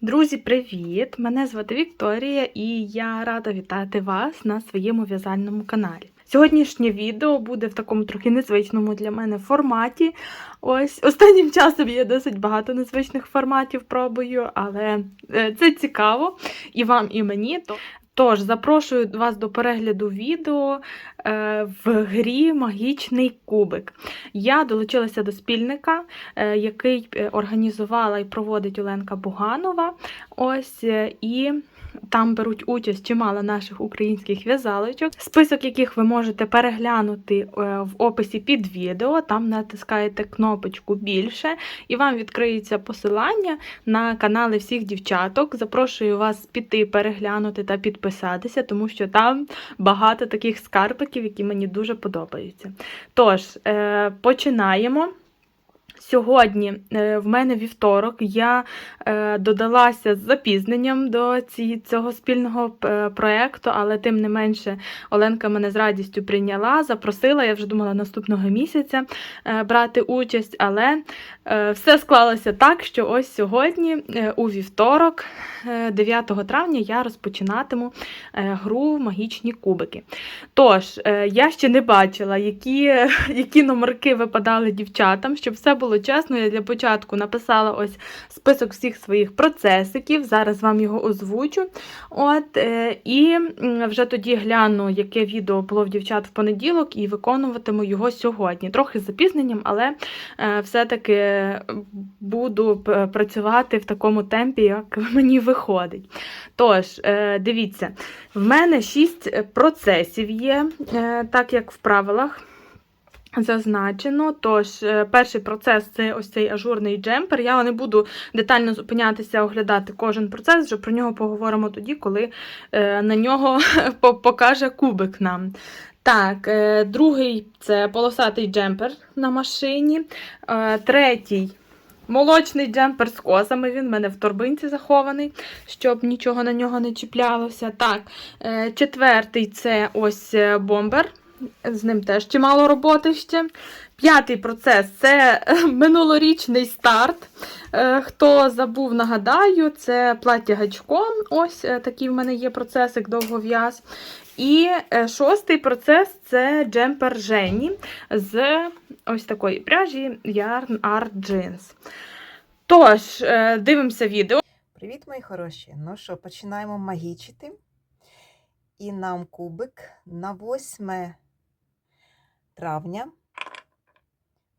Друзі, привіт! Мене звати Вікторія і я рада вітати вас на своєму в'язальному каналі. Сьогоднішнє відео буде в такому трохи незвичному для мене форматі. Ось останнім часом я досить багато незвичних форматів пробую, але е, це цікаво і вам, і мені. То- Тож запрошую вас до перегляду відео е, в грі Магічний кубик. Я долучилася до спільника, е, який е, організувала і проводить Оленка Буганова. Ось і там беруть участь чимало наших українських в'язалочок, список яких ви можете переглянути е, в описі під відео. Там натискаєте кнопочку більше, і вам відкриється посилання на канали всіх дівчаток. Запрошую вас піти переглянути та підписатися, тому що там багато таких скарбиків, які мені дуже подобаються. Тож, е, починаємо. Сьогодні е, в мене вівторок, я е, додалася з запізненням до цього спільного е, проєкту, але тим не менше Оленка мене з радістю прийняла, запросила. Я вже думала наступного місяця брати участь, але все склалося так, що ось сьогодні, у вівторок, е, 9 травня, я розпочинатиму гру магічні кубики. Тож, я ще не бачила, які, які номерки випадали дівчатам, щоб все було чесно. Я для початку написала ось список всіх своїх процесиків. Зараз вам його озвучу. От, е, і вже тоді гляну, яке відео було в дівчат в понеділок, і виконуватиму його сьогодні. Трохи з запізненням, але е, все-таки буду працювати в такому темпі, як мені виходить. Тож, е, дивіться, в мене шість процесів є, так як в правилах зазначено. Тож, е, перший процес це ось цей ажурний джемпер. Я не буду детально зупинятися, оглядати кожен процес, вже про нього поговоримо тоді, коли е, на нього покаже кубик нам. Так, е, другий це полосатий джемпер на машині. Третій молочний джемпер з косами. Він в мене в торбинці захований, щоб нічого на нього не чіплялося. Так, четвертий це ось бомбер. З ним теж чимало роботи ще. П'ятий процес це е, минулорічний старт. Е, Хто забув, нагадаю, це плаття гачком. Ось е, такий в мене є процесик довгов'яз. І шостий процес це джемпер Жені з ось такої пряжі Yarn Art Jeans. Тож, дивимося відео. Привіт, мої хороші! Ну що, починаємо магічити. І нам кубик на 8 травня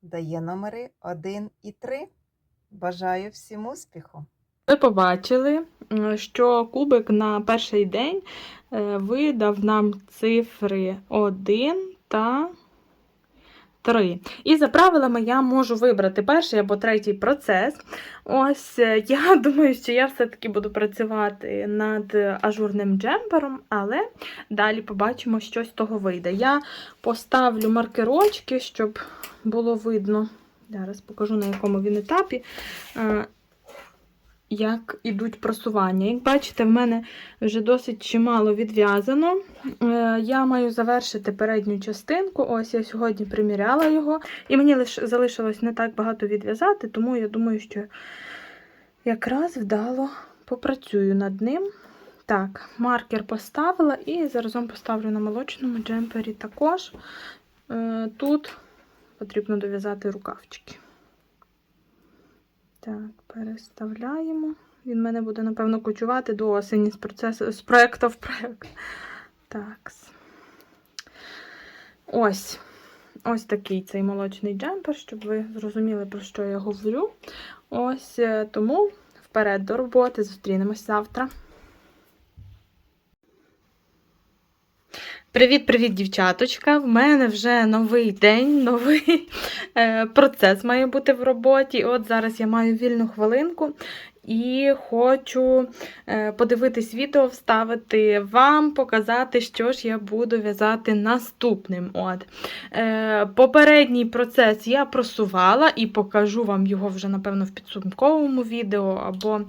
дає номери 1 і 3. Бажаю всім успіху! Ви побачили, що кубик на перший день е, видав нам цифри 1 та 3. І за правилами я можу вибрати перший або третій процес. Ось е, я думаю, що я все-таки буду працювати над ажурним джемпером, але далі побачимо, що з того вийде. Я поставлю маркерочки, щоб було видно. Зараз покажу, на якому він етапі. Як ідуть просування. Як бачите, в мене вже досить чимало відв'язано. Е, Я маю завершити передню частинку. Ось я сьогодні приміряла його, і мені лише залишилось не так багато відв'язати, тому я думаю, що якраз вдало попрацюю над ним. Так, маркер поставила і заразом поставлю на молочному джемпері також. Е, Тут потрібно дов'язати рукавчики. Так, переставляємо. Він мене буде, напевно, кочувати до осені з, процесу, з проєкту в проєкт. Так. Ось. Ось такий цей молочний джемпер, щоб ви зрозуміли, про що я говорю. Ось е, тому вперед до роботи. Зустрінемось завтра. Привіт-привіт, дівчаточка! В мене вже новий день, новий е, процес має бути в роботі. От зараз я маю вільну хвилинку і хочу е, подивитись відео, вставити вам, показати, що ж я буду в'язати наступним. От. Е, Попередній процес я просувала і покажу вам його вже, напевно, в підсумковому відео, або,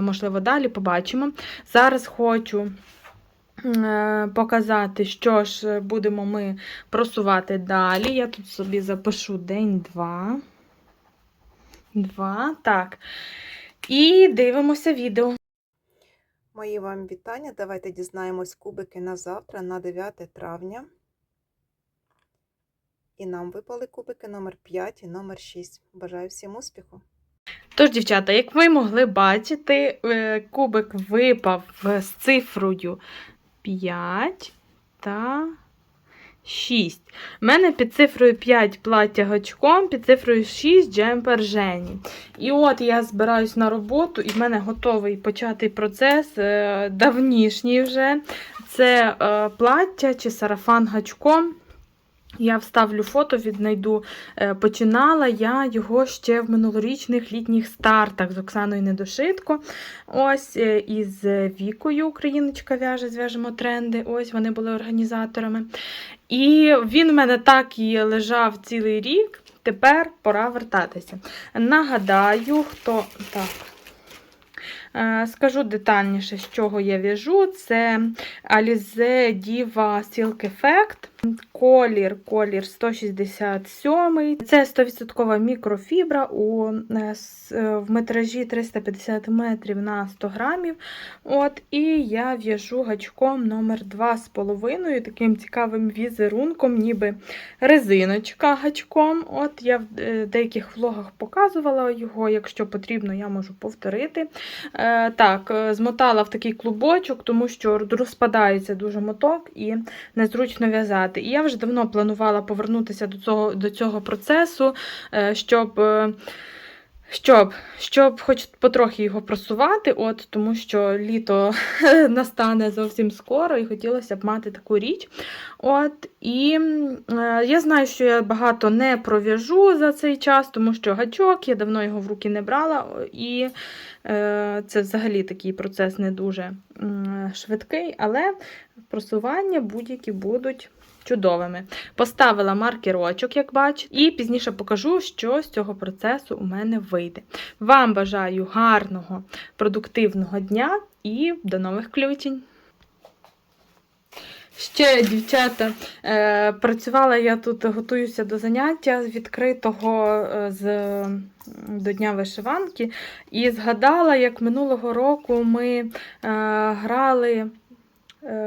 можливо, далі побачимо. Зараз хочу показати, що ж будемо ми просувати далі. Я тут собі запишу день-два. Два. Так. І дивимося відео. Мої вам вітання. Давайте дізнаємось кубики на завтра, на 9 травня. І нам випали кубики номер 5 і номер 6. Бажаю всім успіху! Тож, дівчата, як ви могли бачити, е, кубик випав з цифрою 5 та 6. У мене під цифрою 5 плаття гачком, під цифрою 6 джемпер Жені. І от я збираюсь на роботу, і в мене готовий почати процес е, давнішній вже. Це е, плаття чи сарафан гачком. Я вставлю фото, віднайду. Е, Починала я його ще в минулорічних літніх стартах з Оксаною Недошитко. Ось е, із Вікою Україночка в'яже, зв'яжемо тренди. Ось вони були організаторами. І він в мене так і лежав цілий рік. Тепер пора вертатися. Нагадаю, хто так. Е, Скажу детальніше, з чого я в'яжу. Це Alize Diva Silk Effect. Колір, колір 167. Це 100% мікрофібра у, е, е, в метражі 350 метрів на 100 грамів. От, і я в'яжу гачком номер 2,5, таким цікавим візерунком, ніби резиночка гачком. От Я в е, деяких влогах показувала його, якщо потрібно, я можу повторити. Е, так, змотала в такий клубочок, тому що розпадається дуже моток і незручно в'язати. І я вже давно планувала повернутися до цього, до цього процесу, е, щоб. е, Щоб, щоб хоч потрохи його просувати, от, тому що літо настане зовсім скоро, і хотілося б мати таку річ. От, і е, я знаю, що я багато не пров'яжу за цей час, тому що гачок, я давно його в руки не брала, і е, це взагалі такий процес не дуже м, швидкий, але просування будь-які будуть чудовими. Поставила маркерочок, як бачите, і пізніше покажу, що з цього процесу у мене вийде. Вам бажаю гарного, продуктивного дня і до нових включень! Ще, дівчата, е, працювала я тут, готуюся до заняття відкритого е, з, до Дня вишиванки, і згадала, як минулого року ми е, грали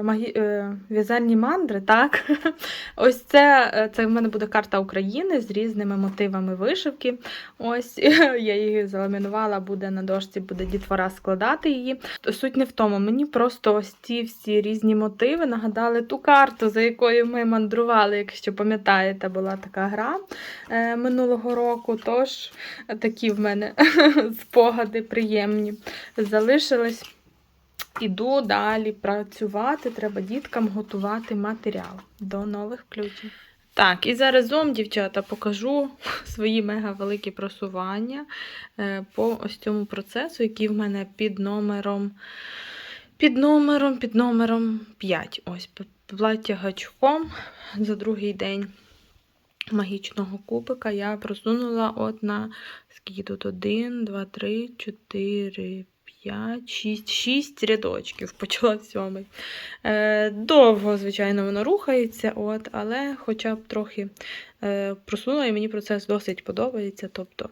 магі... е, в'язальні мандри, так? Ось це, е, це в мене буде карта України з різними мотивами вишивки. Ось я її заламінувала, буде на дошці, буде дітвора складати її. Суть не в тому, мені просто ось ці всі різні мотиви нагадали ту карту, за якою ми мандрували, якщо пам'ятаєте, була така гра е, минулого року. Тож е, такі в мене спогади приємні залишились. Іду далі працювати, треба діткам готувати матеріал. До нових включень. Так, і заразом, дівчата, покажу свої мега великі просування е, по ось цьому процесу, який в мене під номером, під номером, під номером 5. Ось плаття гачком за другий день магічного кубика я просунула от на скільки тут 1, 2, 3, 4, 5, 6, 6 рядочків, почала сьомий. Е, довго, звичайно, воно рухається, от, але хоча б трохи е, просунула, і мені процес досить подобається. Тобто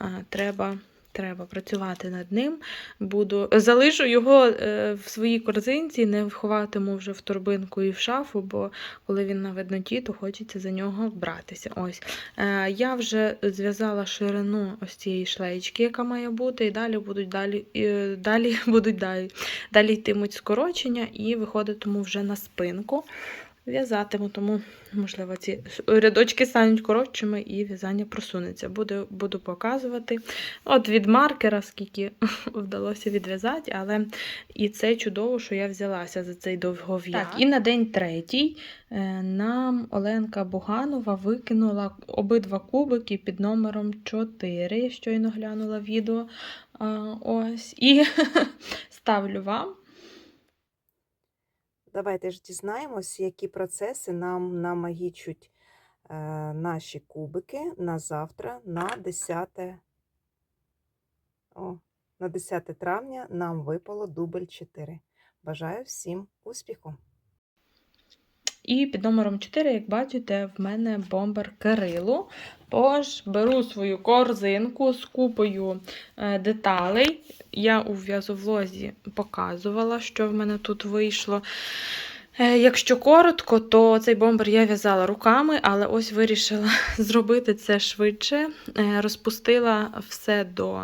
е, треба, треба працювати над ним. Буду, залишу його е, в своїй корзинці, не вховатиму вже в торбинку і в шафу, бо коли він на видноті, то хочеться за нього братися. Ось. Е, я вже зв'язала ширину ось цієї шлеєчки, яка має бути, і далі будуть далі, і далі будуть далі. Далі йтимуть скорочення і виходитиму вже на спинку. В'язатиму, тому, можливо, ці рядочки стануть коротшими і в'язання просунеться. Буду, буду показувати. От від маркера, скільки вдалося відв'язати, але і це чудово, що я взялася за цей довгов'яз. Так, і на день третій е, нам Оленка Буганова викинула обидва кубики під номером 4. Я щойно глянула відео. Ось. І ставлю вам. Давайте ж дізнаємось, які процеси нам намагічуть е, наші кубики на завтра, на 10, о, на 10 травня нам випало дубль 4. Бажаю всім успіху! І під номером 4, як бачите, в мене бомбер Кирилу. Тож беру свою корзинку з купою е, деталей. Я у в'язовлозі показувала, що в мене тут вийшло. Е, Якщо коротко, то цей бомбер я в'язала руками, але ось вирішила зробити це швидше. Е, Розпустила все до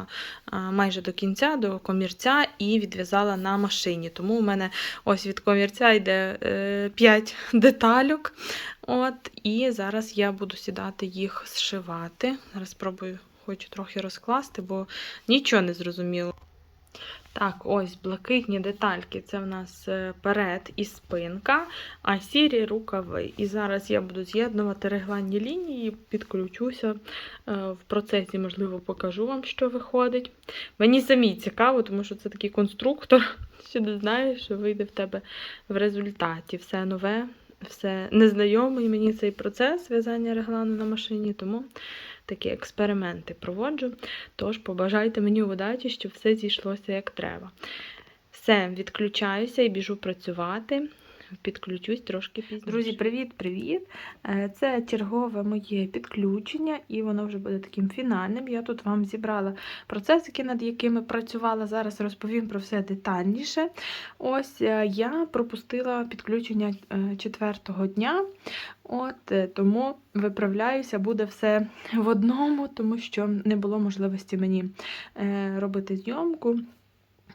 майже до кінця, до комірця, і відв'язала на машині. Тому у мене ось від комірця йде 5 детальок. От, і зараз я буду сідати їх зшивати. Зараз спробую, хочу трохи розкласти, бо нічого не зрозуміло. Так, ось блакитні детальки це в нас е, перед і спинка, а сірі рукави. І зараз я буду з'єднувати регланні лінії, підключуся е, в процесі, можливо, покажу вам, що виходить. Мені самій цікаво, тому що це такий конструктор, що не знаєш, що вийде в тебе в результаті. Все нове, все незнайомий мені цей процес в'язання реглану на машині, тому такі експерименти проводжу. Тож побажайте мені удачі, щоб все зійшлося як треба. Все, відключаюся і біжу працювати. Підключусь трошки пізніше. Друзі, привіт-привіт! Е, Це чергове моє підключення, і воно вже буде таким фінальним. Я тут вам зібрала процесики, над якими працювала. Зараз розповім про все детальніше. Ось е, я пропустила підключення е, четвертого дня. От тому виправляюся, буде все в одному, тому що не було можливості мені робити зйомку,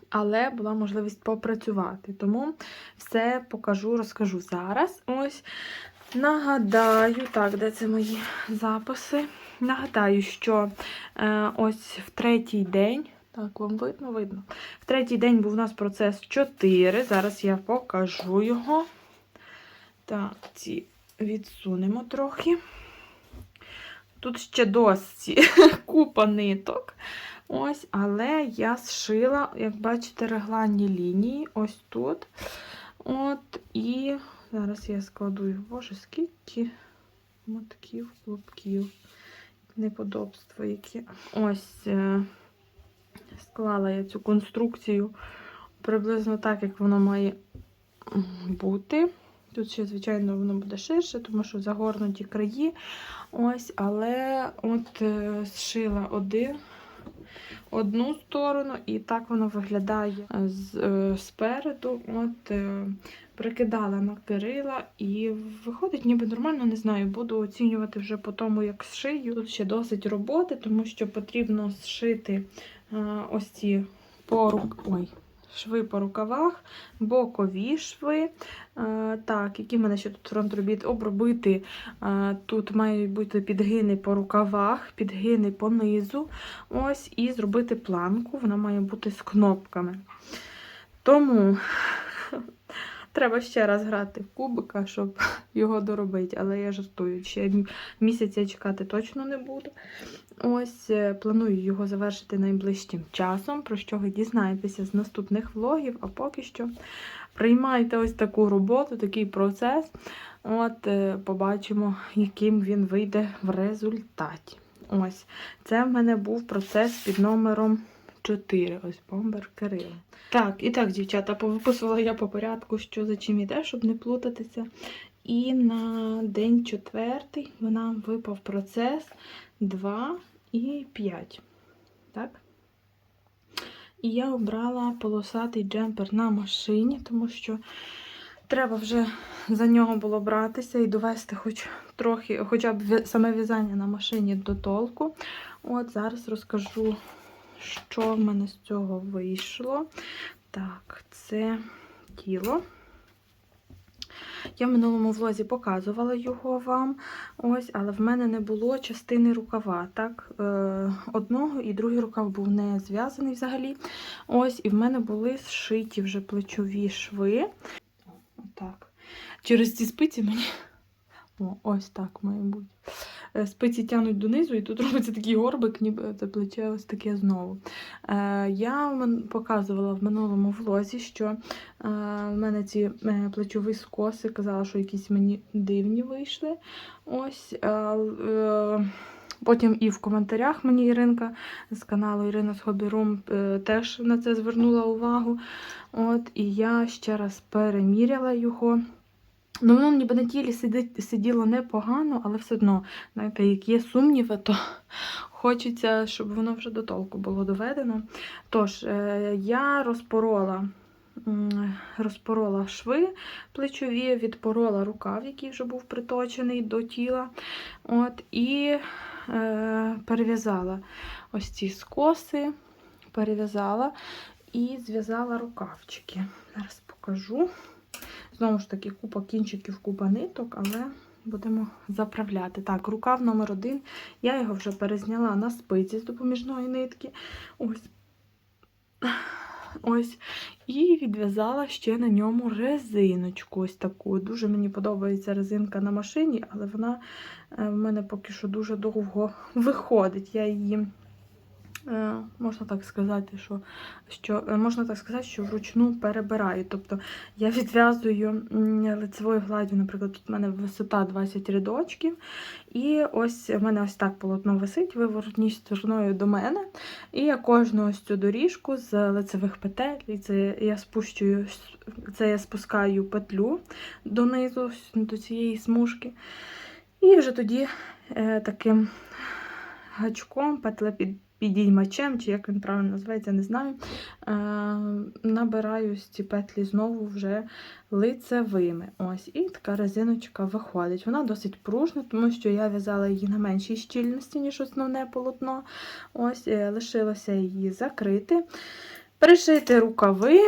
але була можливість попрацювати. Тому все покажу, розкажу зараз. Ось нагадаю, так, де це мої записи? Нагадаю, що е, ось в третій день. Так, вам видно, видно. В третій день був у нас процес 4. Зараз я покажу його. Так, ці відсунемо трохи. Тут ще досі купа ниток. Ось, але я зшила, як бачите, регланні лінії ось тут. От, і зараз я складу їх, боже, скільки мотків, клубків, неподобства які. Ось е, склала я цю конструкцію приблизно так, як воно має бути. Тут ще, звичайно, воно буде ширше, тому що загорнуті краї. Ось, але от е, зшила один, одну сторону, і так воно виглядає з, е, спереду. От, е, прикидала на перила, і виходить ніби нормально, не знаю. Буду оцінювати вже по тому, як зшию. Тут ще досить роботи, тому що потрібно зшити е, ось ці порук. Ой. Шви по рукавах, бокові шви. Е, так, які в мене ще тут фронт робіт обробити. Е, тут мають бути підгини по рукавах, підгини по низу. Ось, і зробити планку. Вона має бути з кнопками. Тому треба ще раз грати в кубика, щоб його доробити. Але я жартую, ще місяця чекати точно не буду. Ось е, планую його завершити найближчим часом, про що ви дізнаєтеся з наступних влогів, а поки що приймайте ось таку роботу, такий процес. От е, побачимо, яким він вийде в результаті. Ось, це в мене був процес під номером 4. Ось бомбер Кирило. Так, і так, дівчата, повиписувала я по порядку, що за чим іде, щоб не плутатися. І на день четвертий нам випав процес 2 і 5. Так? І я обрала полосатий джемпер на машині, тому що треба вже за нього було братися і довести хоч трохи, хоча б саме в'язання на машині до толку. От зараз розкажу, що в мене з цього вийшло. Так, це тіло. Я в минулому влозі показувала його вам, ось, але в мене не було частини рукава. Так, е, одного і другий рукав був не зв'язаний взагалі. Ось, і в мене були зшиті вже плечові шви. Отак. Через ці спиці мені. О, ось так має бути. Е, Спиці тянуть донизу, і тут робиться такий горбик, ніби це плече ось таке знову. Е, я показувала в минулому влозі, що е, в мене ці плечові скоси казала, що якісь мені дивні вийшли. Ось. Потім і в коментарях мені Іринка з каналу Ірина з Room е, теж на це звернула увагу. От, і я ще раз переміряла його. Ну, воно ніби на тілі сидить, сиділо непогано, але все одно, знаєте, як є сумніви, то хочеться, щоб воно вже до толку було доведено. Тож, е, я розпорола, розпорола шви плечові, відпорола рукав, який вже був приточений до тіла. От, і е, перев'язала ось ці скоси, перев'язала і зв'язала рукавчики. Зараз покажу. Знову ж таки, купа кінчиків, купа ниток, але будемо заправляти. Так, рукав номер один. Я його вже перезняла на спиці з допоміжної нитки. Ось. Ось. І відв'язала ще на ньому резиночку. Ось таку. Дуже мені подобається резинка на машині, але вона е, в мене поки що дуже довго виходить. Я її. Е, Можна так сказати, що, що е, можна так сказати, що вручну перебираю. Тобто я відв'язую лицевою гладдю, наприклад, тут в мене висота 20 рядочків. І ось в мене ось так полотно висить виворотній стороною до мене. І я кожну ось цю доріжку з лицевих петель, і це я спущую, це я спускаю петлю донизу, до цієї смужки. І вже тоді е, таким гачком, петлепід підіймачем, чи як він правильно називається, не знаю. Е, набираю ці петлі знову вже лицевими. Ось, і така резиночка виходить. Вона досить пружна, тому що я в'язала її на меншій щільності, ніж основне полотно. Ось, е, лишилося її закрити. Пришити рукави,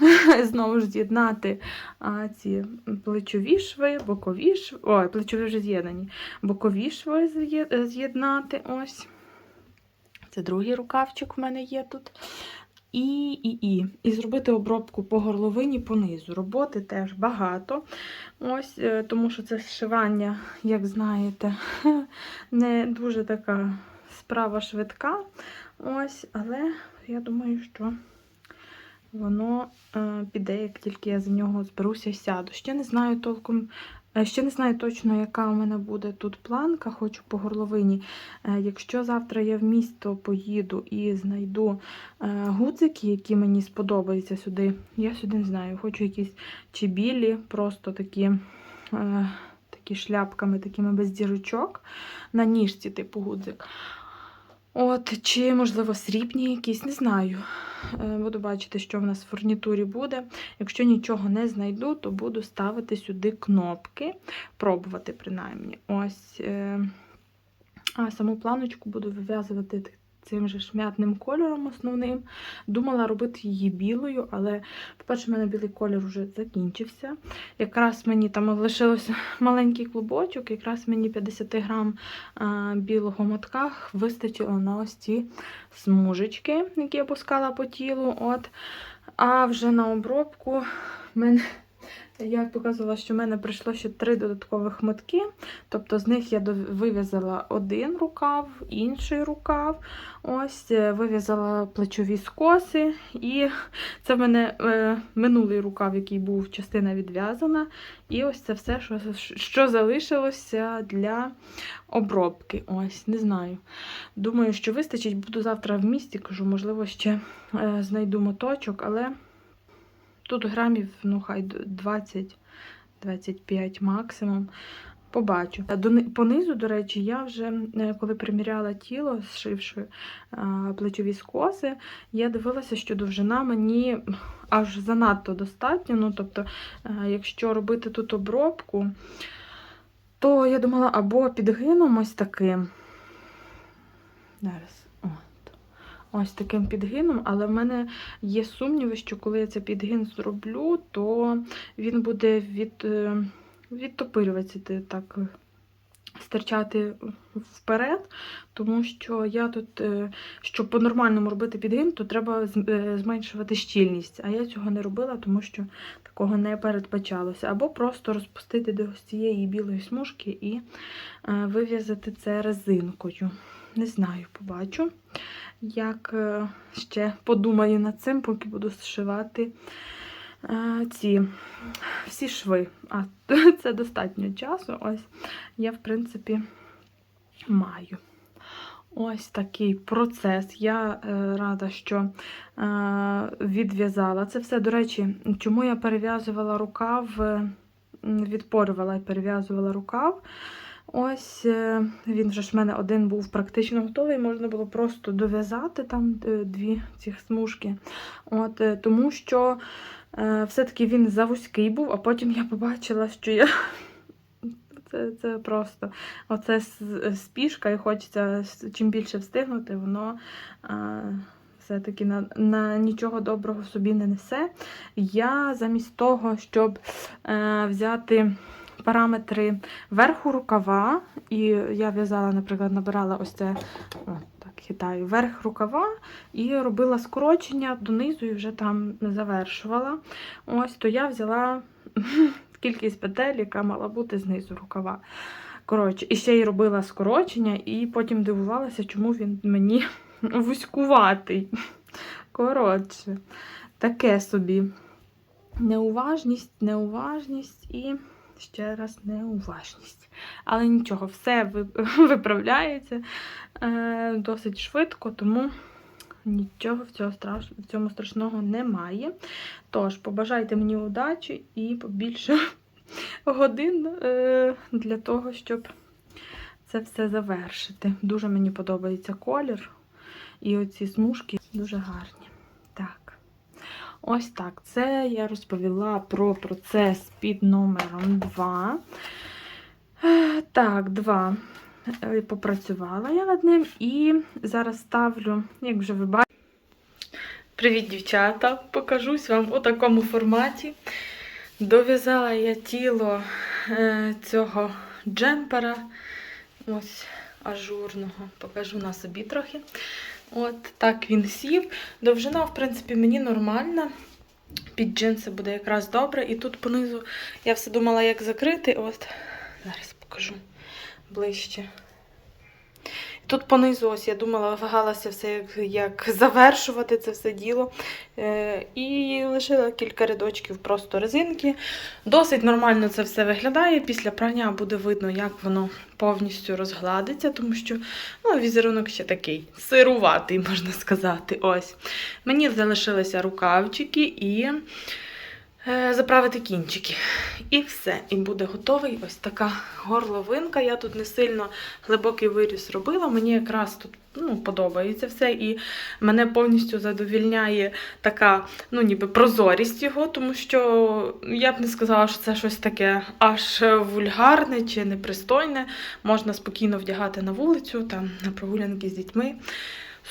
знову ж з'єднати ці плечові шви, бокові шви, ой, плечові вже з'єднані, бокові шви з'єднати. Ось. Це другий рукавчик в мене є тут. І, і, і. І зробити обробку по горловині понизу. Роботи теж багато. Ось, е, тому що це зшивання, як знаєте, не дуже така справа швидка. Ось, але я думаю, що воно е, піде, як тільки я за нього зберуся і сяду. Ще не знаю толком. Е, Ще не знаю точно, яка у мене буде тут планка, хочу по горловині. Е, Якщо завтра я в місто поїду і знайду е, гудзики, які мені сподобаються сюди, я сюди не знаю, хочу якісь чи білі, просто такі, такі шляпками, такими без дірочок на ніжці, типу гудзик. От, чи, можливо, срібні якісь, не знаю. Е, Буду бачити, що в нас в фурнітурі буде. Якщо нічого не знайду, то буду ставити сюди кнопки, пробувати принаймні. Ось. е, А саму планочку буду вив'язувати цим же шмятним кольором основним. Думала робити її білою, але, по-перше, в мене білий колір вже закінчився. Якраз мені там лишилося маленький клубочок, якраз мені 50 грам білого мотка вистачило на ось ці смужечки, які я пускала по тілу. От. А вже на обробку в мене. Я показувала, що в мене прийшло ще три додаткових мотки. Тобто з них я вив'язала один рукав, інший рукав. Ось е, вив'язала плечові скоси. І це в мене е, минулий рукав, який був частина відв'язана. І ось це все, що, що залишилося для обробки. Ось, не знаю. Думаю, що вистачить. Буду завтра в місті, кажу, можливо, ще е, знайду моточок, але тут грамів, ну, хай 20-25 максимум. Побачу. Понизу, до речі, я вже е, коли приміряла тіло, зшивши е, плечові скоси, я дивилася, що довжина мені аж занадто достатньо. Ну, тобто, е, якщо робити тут обробку, то я думала, або підгином ось таким. Зараз. Ось таким підгином, але в мене є сумніви, що коли я цей підгин зроблю, то він буде від, е, відтопирюватися так. е, Стирчати вперед, тому що я тут, е, щоб по-нормальному робити підгин, то треба зменшувати щільність. А я цього не робила, тому що такого не передбачалося. Або просто розпустити до ось цієї білої смужки і вив'язати це резинкою. Не знаю, побачу, як е, ще подумаю над цим, поки буду зшивати е, ці всі шви. А це достатньо часу. Ось я, в принципі, маю. Ось такий процес. Я е, рада, що відв'язала це все. До речі, чому я перев'язувала рукав відпорювала і перев'язувала рукав. Ось е, він вже ж в мене один був практично готовий, можна було просто дов'язати там е, дві ці смужки. От, е, тому що все-таки він завузький був, а потім я побачила, що я. Це, це просто оце спішка, і хочеться чим більше встигнути, воно все-таки на, на нічого доброго собі не несе. Я замість того, щоб е, взяти параметри верху рукава, і я в'язала, наприклад, набирала ось це, о, так, хитаю, верх рукава, і робила скорочення донизу і вже там завершувала. Ось, то я взяла кількість петель, яка мала бути знизу рукава. Коротше, і ще й робила скорочення, і потім дивувалася, чому він мені вузькуватий. Коротше, таке собі. Неуважність, неуважність і ще раз неуважність. Але нічого, все виправляється е, досить швидко, тому нічого в цього страш... в цьому страшного немає. Тож, побажайте мені удачі і побільше годин е, для того, щоб це все завершити. Дуже мені подобається колір. І оці смужки дуже гарні. Ось так. Це я розповіла про процес під номером 2. Так, 2. Попрацювала я над ним і зараз ставлю, як вже ви бачите. Привіт, дівчата! Покажусь вам у такому форматі. Дов'язала я тіло е, цього джемпера. Ось ажурного. Покажу на собі трохи. От так він сів. Довжина, в принципі, мені нормальна. Під джинси буде якраз добре. І тут понизу я все думала, як закрити. От, зараз покажу ближче. Тут понизу, ось я думала, вагалася все, як, як завершувати це все діло. Е, і лишила кілька рядочків просто резинки. Досить нормально це все виглядає. Після прання буде видно, як воно повністю розгладиться, тому що ну, візерунок ще такий сируватий, можна сказати. Ось. Мені залишилися рукавчики і заправити кінчики. І все. І буде готовий ось така горловинка. Я тут не сильно глибокий виріз робила. Мені якраз тут ну, подобається все. І мене повністю задовільняє така, ну, ніби прозорість його, тому що я б не сказала, що це щось таке аж вульгарне чи непристойне. Можна спокійно вдягати на вулицю, там, на прогулянки з дітьми.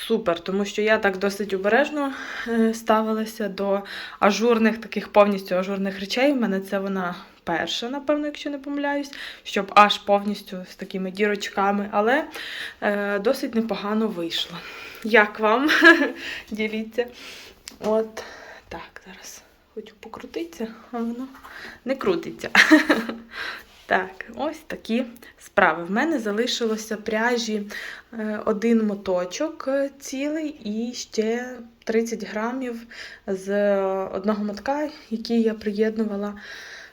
Супер, тому що я так досить обережно е, ставилася до ажурних, таких повністю ажурних речей. У мене це вона перша, напевно, якщо не помиляюсь, щоб аж повністю з такими дірочками, але е, досить непогано вийшло. Як вам? Діліться. От так, зараз хочу покрутитися, а воно не крутиться. Так, ось такі справи. В мене залишилося пряжі е, один моточок цілий і ще 30 грамів з одного мотка, який я приєднувала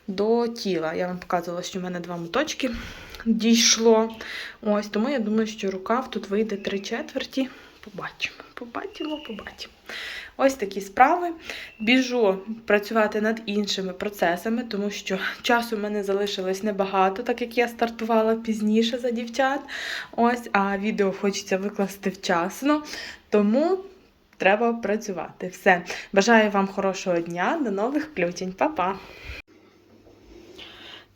до тіла. Я вам показувала, що в мене два моточки дійшло. Ось, тому я думаю, що рукав тут вийде три четверті. Побачимо, побачимо, побачимо. Ось такі справи. Біжу працювати над іншими процесами, тому що часу в мене залишилось небагато, так як я стартувала пізніше за дівчат. Ось, а відео хочеться викласти вчасно. Тому треба працювати. Все. Бажаю вам хорошого дня, до нових включень. Па-па!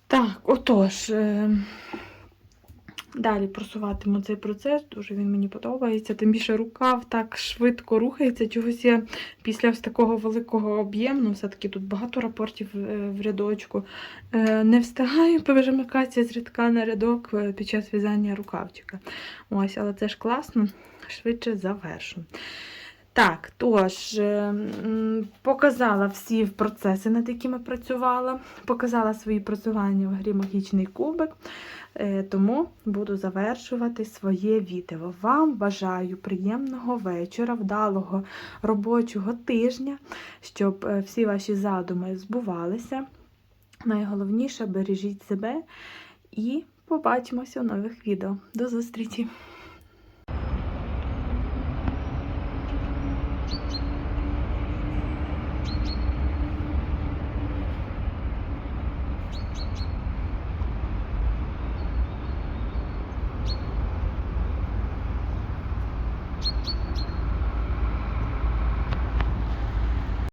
Так, отож. е, Далі просуватиму цей процес, дуже він мені подобається. Тим більше рукав так швидко рухається. Чогось я після ось такого великого об'єму, ну, все-таки тут багато рапортів е, в рядочку. е, Не встигаю перемикатися з рядка на рядок е, під час в'язання рукавчика. Ось, але це ж класно, швидше завершу. Так, тож, е, показала всі процеси, над якими працювала, показала свої працювання в грі Магічний кубик. Е, Тому буду завершувати своє відео. Вам бажаю приємного вечора, вдалого робочого тижня, щоб е, всі ваші задуми збувалися. Найголовніше бережіть себе і побачимося у нових відео. До зустрічі!